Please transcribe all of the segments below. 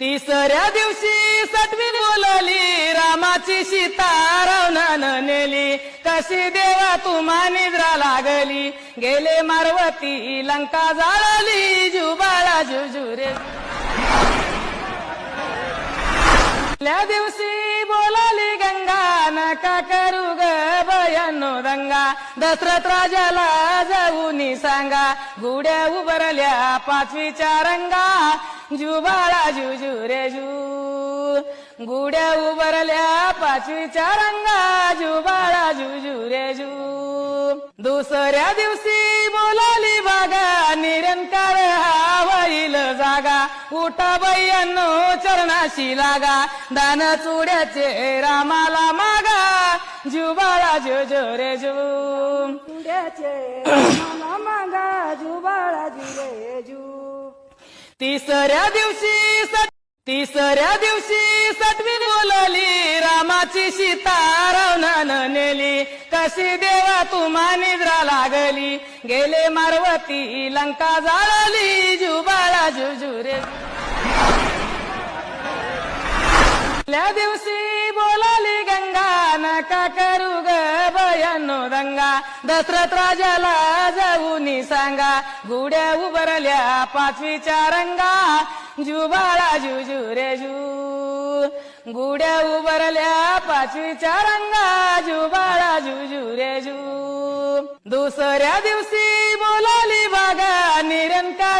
तिसऱ्या दिवशी सटवी बोलली रामाची सीता रावणानं नेली. कशी देवा तुम्हा निद्रा लागली गेले मारवती लंका जाळली जुबाळा जुजुरे. त्या दिवशी बोलाली गंगा नका करू ग. रंगा दशरथ राजाला जाऊनी सांगा गुड्या उभरल्या पाचवीच्या रंगा जुबाळा जुजू रे जू. गुड्या उभरल्या पाचवीच्या रंगा जुबाळा जुजू रे जू. दुसऱ्या दिवशी बोलाली बागा निरंकार हा होईल जागा. उठा बैयांनो चरणाशी लागा. दान चुड्याचे रामाला मागा. जुबाळा जो जो रे जू. रामाला मागा. जुबाळा जुरे जू. तिसऱ्या दिवशी तिसऱ्या दिवशी सटवी बोलली रामाची सीता रावणानं नेली. कशी देवा तुम्हा निद्रा लागली. गेले मारवती लंका जाळली. जुबाळा जुजुरे आदल्या दिवशी बोलाली गंगा नका करू ग बयानो दंगा दशरथ राजाला जाऊनी सांगा गुड्या उभरल्या पाचवीच्या रंगा. जुबाळा जुजू रे जू. गुड्या उभरल्या पाचवीच्या रंगा जुबाळा जुजू रे जू. दुसऱ्या दिवशी बोलाली बागा निरंकार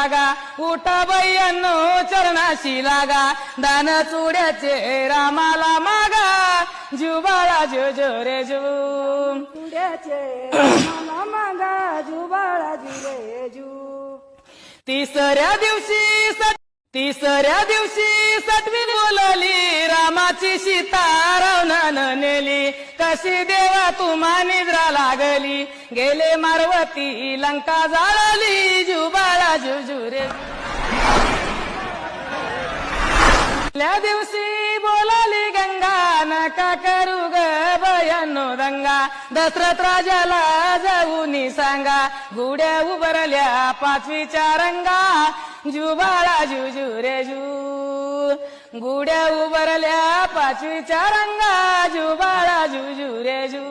जागा उठा बैयांनो चरणाशी लागा. दान चुड्याचे रामाला मागा. जुबाळा जो जो रे जू रामाला मागा. जुबाळा जुरे जू तिसऱ्या दिवशी तिसऱ्या दिवशी सटवी बोलली. रामाची सीता रावणानं नेली. कशी देवा तुम्हा निद्रा लागली. गेले मारवती लंका जाळली जुबाळा जुजुरे. आपल्या दिवशी बोलाली गंगा नका करू ग बयानो दंगा. दशरथ राजाला जाऊन सांगा. गुड्या उभरल्या पाचवीच्या रंगा. जुबाळा जुजू रे जू. गुड्या उभरल्या पाचवीच्या रंगा जुबाळा जुजू रे जू.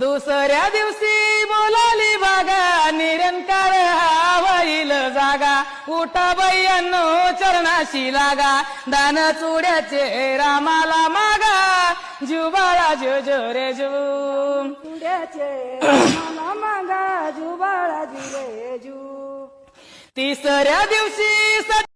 दुसऱ्या दिवशी बोलाली बागा निरंकार हा होईल जागा. उठा बैयांनो चरणाशी लागा दान चुड्याचे रामाला मागा. जुबाळा जो जो रे जू. तुड्याचे रामाला मागा जुबाळा जू. तिसऱ्या दिवशी